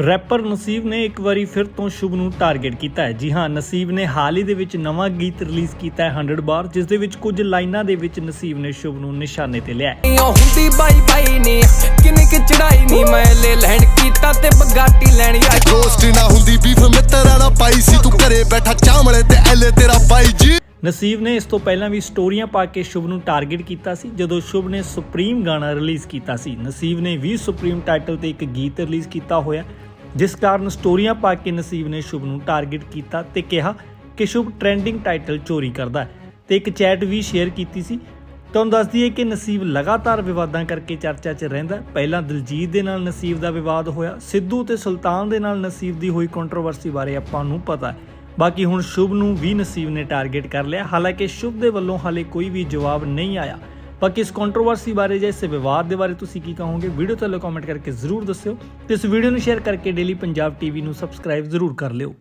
Wrapper ਨਸੀਬ ਨੇ ਇੱਕ ਵਾਰੀ ਫਿਰ ਤੋਂ ਸ਼ੁਭ ਨੂੰ ਟਾਰਗੇਟ ਕੀਤਾ ਹੈ। ਜੀ ਹਾਂ ਨਸੀਬ ਨੇ ਹਾਲ ਹੀ ਦੇ ਵਿੱਚ ਨਵਾਂ ਗੀਤ ਰਿਲੀਜ਼ ਕੀਤਾ ਹੈ 100 ਬਾਰ ਜਿਸ ਦੇ ਵਿੱਚ ਕੁਝ ਲਾਈਨਾਂ ਦੇ ਵਿੱਚ ਨਸੀਬ ਨੇ ਸ਼ੁਭ ਨੂੰ ਨਿਸ਼ਾਨੇ ਤੇ ਲਿਆ ਹੁੰਦੀ ਬਾਈ ਬਾਈ ਨੀ ਕਿੰਨੀ ਕਿ ਚੜਾਈ ਨੀ ਮੈਂ ਲੈ ਲੈਣ ਕੀਤਾ ਤੇ ਬਗਾਟੀ ਲੈਣ ਆ ਦੋਸਤੀ ਨਾ ਹੁੰਦੀ ਬੀਫ ਮਿੱਤਰਾਂ ਨਾਲ ਪਾਈ ਸੀ ਤੂੰ ਘਰੇ ਬੈਠਾ ਚਾਮਲੇ ਤੇ ਐਲੇ ਤੇਰਾ ਬਾਈ ਜੀ। ਨਸੀਬ ਨੇ ਇਸ ਤੋਂ ਪਹਿਲਾਂ ਵੀ ਸਟੋਰੀਆਂ ਪਾ ਕੇ ਸ਼ੁਭ ਨੂੰ ਟਾਰਗੇਟ ਕੀਤਾ ਸੀ, ਜਦੋਂ ਸ਼ੁਭ ਨੇ ਸੁਪਰੀਮ ਗਾਣਾ ਰਿਲੀਜ਼ ਕੀਤਾ ਸੀ। ਨਸੀਬ ਨੇ ਵੀ ਸੁਪਰੀਮ ਟਾਈਟਲ ਤੇ ਇੱਕ ਗੀਤ ਰਿਲੀਜ਼ ਕੀਤਾ ਹੋਇਆ, ਜਿਸ ਕਾਰਨ ਸਟੋਰੀਆਂ ਪਾ ਕੇ ਨਸੀਬ ਨੇ ਸ਼ੁਭ ਨੂੰ ਟਾਰਗੇਟ ਕੀਤਾ ਤੇ ਕਿਹਾ ਕਿ ਸ਼ੁਭ ਟ੍ਰੈਂਡਿੰਗ ਟਾਈਟਲ ਚੋਰੀ ਕਰਦਾ ਹੈ ਤੇ ਇੱਕ ਚੈਟ ਵੀ ਸ਼ੇਅਰ ਕੀਤੀ ਸੀ। ਤੁਹਾਨੂੰ ਦੱਸ ਦਈਏ ਕਿ ਨਸੀਬ ਲਗਾਤਾਰ ਵਿਵਾਦਾਂ ਕਰਕੇ ਚਰਚਾ 'ਚ ਰਹਿੰਦਾ ਪਹਿਲਾਂ ਦਿਲਜੀਤ ਦੇ ਨਾਲ ਨਸੀਬ ਦਾ ਵਿਵਾਦ ਹੋਇਆ, ਸਿੱਧੂ ਤੇ ਸੁਲਤਾਨ ਦੇ ਨਾਲ ਨਸੀਬ ਦੀ ਹੋਈ ਕੰਟਰੋਵਰਸੀ ਬਾਰੇ ਆਪਾਂ ਨੂੰ ਪਤਾ ਹੈ। ਬਾਕੀ ਹੁਣ ਸ਼ੁਭ ਨੂੰ ਵੀ ਨਸੀਬ ਨੇ ਟਾਰਗੇਟ ਕਰ ਲਿਆ। ਹਾਲਾਂਕਿ ਸ਼ੁਭ ਦੇ ਵੱਲੋਂ ਹਾਲੇ ਕੋਈ ਵੀ ਜਵਾਬ ਨਹੀਂ ਆਇਆ। ਬਾਕੀ ਇਸ ਕੰਟਰੋਵਰਸੀ ਬਾਰੇ ਜਾਂ ਇਸ ਵਿਵਾਦ ਦੇ ਬਾਰੇ ਤੁਸੀਂ ਕੀ ਕਹੋਗੇ, ਵੀਡੀਓ ਥੱਲੇ ਕਮੈਂਟ ਕਰਕੇ ਜ਼ਰੂਰ ਦੱਸਿਓ ਤੇ ਇਸ ਵੀਡੀਓ ਨੂੰ ਸ਼ੇਅਰ ਕਰਕੇ ਡੇਲੀ ਪੰਜਾਬ ਟੀਵੀ ਨੂੰ ਸਬਸਕ੍ਰਾਈਬ ਜ਼ਰੂਰ ਕਰ ਲਿਓ।